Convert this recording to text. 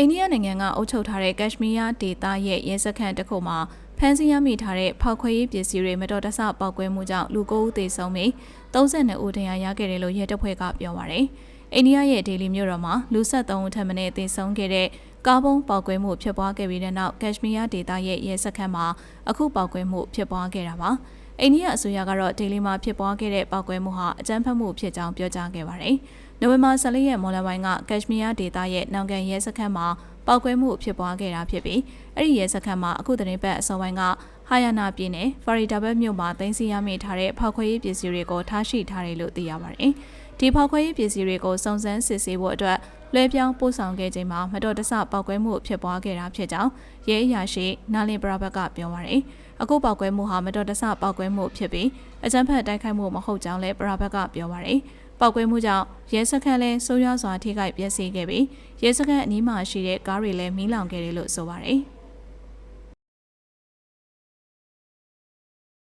အိန္ဒိယနိုင်ငံကအုပ်ချုပ်ထားတဲ့ကက်ရှမီးယားဒေသရဲ့ရဲစခန်းတစ်ခုမှာဖမ်းဆီးရမိထားတဲ့ဖောက်ခွဲရေးပစ္စည်းတွေမတော်တဆပေါက်ကွဲမှုကြောင့်လူ9ဦးသေဆုံးပြီး32ဦးဒဏ်ရာရခဲ့တယ်လို့ရဲတပ်ဖွဲ့ကပြောပါရယ်။အိန္ဒိယရဲ့ဒေလီမြို့တော်မှာလူ73ဦးထပ်မံသေဆုံးခဲ့တဲ့ကားဘုံပေါက်ကွဲမှုဖြစ်ပွားခဲ့ပြီးတဲ့နောက်ကက်ရှမီးယားဒေသရဲ့ရဲစခန်းမှာအခုပေါက်ကွဲမှုဖြစ်ပွားခဲ့တာပါ။ အိန္ဒိယအစိုးရကတော့ဒေလီမှာဖြစ်ပွားခဲ့တဲ့ပေါက်ကွဲမှုဟာအကြမ်းဖက်မှုဖြစ်ကြောင်းပြောကြားခဲ့ပါတယ်။နိုဝင်ဘာ14ရက်မော်လပိုင်းကကက်ရှမီးယားဒေသရဲ့နောင်ကန်ရဲစခန်းမှာပောက်ကွဲမှုဖြစ်ပွားခဲ့တာဖြစ်ပြီးအဲ့ဒီရဲစခန်းမှာအခုသတင်းပတ်အစောပိုင်းကဟာယာနာပြည်နယ်ဖာရီဒါဘတ်မြို့မှာတင်စီရမိထားတဲ့ဖောက်ခွဲရေးပစ္စည်းတွေကိုထားရှိထားတယ်လို့သိရပါတယ်။ ဒီဖောက်ခွဲရေးပစ္စည်းတွေကိုစုံစမ်းစစ်ဆေးဖို့အတွက်လွှဲပြောင်းပို့ဆောင်ခဲ့ချိန်မှာမတော်တဆပောက်ကွဲမှုဖြစ်ပွားခဲ့တာဖြစ်ကြောင်းရဲအရာရှိနာလင်ပရာဘတ်ကပြောပါရယ်။အခုပောက်ကွဲမှုဟာမတော်တဆပောက်ကွဲမှုဖြစ်ပြီးအကြမ်းဖက်တိုက်ခိုက်မှုမဟုတ်ကြောင်းလည်းပရာဘတ်ကပြောပါရယ်။ပောက်ကွဲမှုကြောင့်ရဲစခန်းလည်းဆိုးရွားစွာထိခိုက်ပျက်စီးခဲ့ပြီးရဲစခန်းအနီးမှာရှိတဲ့ကားတွေလည်းမီးလောင်ခဲ့တယ်လို့ဆိုပါတယ်။